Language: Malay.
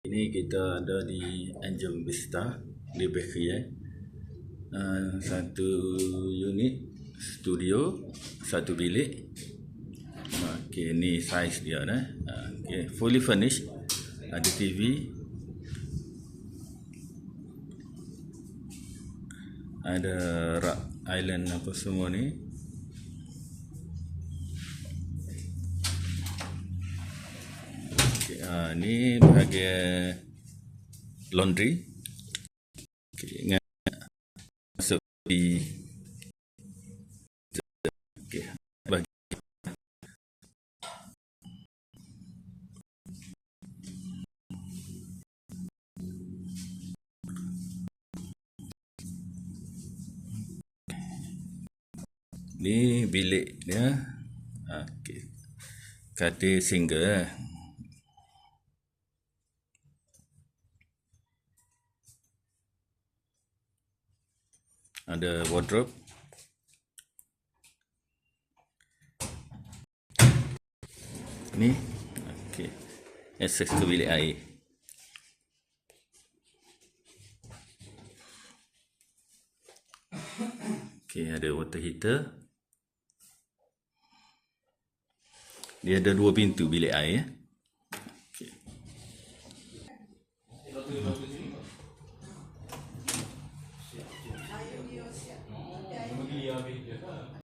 Ini kita ada di Angel Vista di Bakery eh. Uh, satu unit studio, satu bilik. Okey, ni size dia eh. Okey, fully furnished. Ada TV. Ada rak island apa semua ni. Okay, uh, ni bahagian laundry. Okay, ingat masuk di okay, bagi ni bilik dia. Okey. Katil single ada wardrobe. Ni? Okey. Akses ke bilik air. Okey ada water heater. Dia ada dua pintu bilik air media